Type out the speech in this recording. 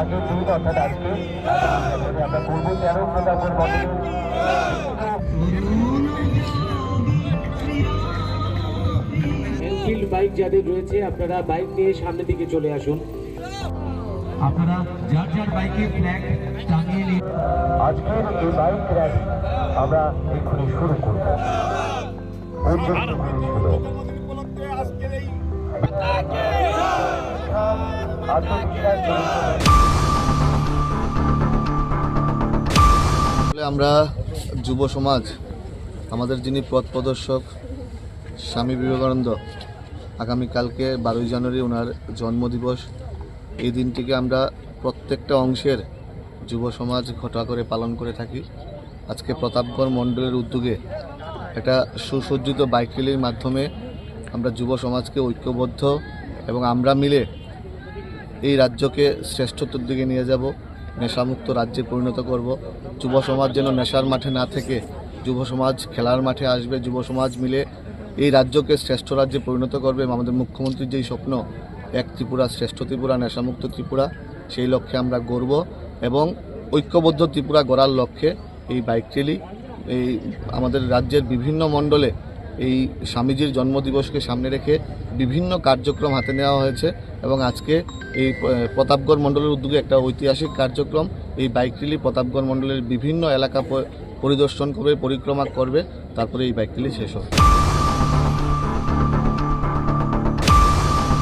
আগের দুধ বাইক যাদের রয়েছে আপনারা বাইক নিয়ে সামনের দিকে চলে আসুন। আপনারা যার যার বাইকে ফ্ল্যাগ টাঙিয়ে নিন। আজকের এই বাইক র্যালি আমরা এক্ষুনি শুরু করব। আমরা যুব সমাজ, আমাদের যিনি পথ প্রদর্শক স্বামী বিবেকানন্দ আগামীকালকে বারোই জানুয়ারি ওনার জন্মদিবস। এই দিনটিকে আমরা প্রত্যেকটা অংশের যুব সমাজ ঘটা করে পালন করে থাকি। আজকে প্রতাপগড় মণ্ডলের উদ্যোগে একটা সুসজ্জিত বাইক র্যালির মাধ্যমে আমরা যুব সমাজকে ঐক্যবদ্ধ এবং আমরা মিলে এই রাজ্যকে শ্রেষ্ঠত্বের দিকে নিয়ে যাব, নেশামুক্ত রাজ্যে পরিণত করব। যুব সমাজ যেন নেশার মাঠে না থেকে যুব সমাজ খেলার মাঠে আসবে, যুব সমাজ মিলে এই রাজ্যকে শ্রেষ্ঠ রাজ্যে পরিণত করবে। আমাদের মুখ্যমন্ত্রীর যেই স্বপ্ন, এক ত্রিপুরা শ্রেষ্ঠ ত্রিপুরা, নেশামুক্ত ত্রিপুরা, সেই লক্ষ্যে আমরা গড়ব এবং ঐক্যবদ্ধ ত্রিপুরা গড়ার লক্ষ্যে এই বাইক র্যালি এই আমাদের রাজ্যের বিভিন্ন মণ্ডলে এই স্বামীজির জন্মদিবসকে সামনে রেখে বিভিন্ন কার্যক্রম হাতে নেওয়া হয়েছে এবং আজকে এই প্রতাপগড় মণ্ডলের উদ্যোগে একটা ঐতিহাসিক কার্যক্রম, এই বাইক র্যালি প্রতাপগড় মণ্ডলের বিভিন্ন এলাকা পরিদর্শন করবে, পরিক্রমা করবে, তারপরে এই বাইক র্যালি শেষ হবে।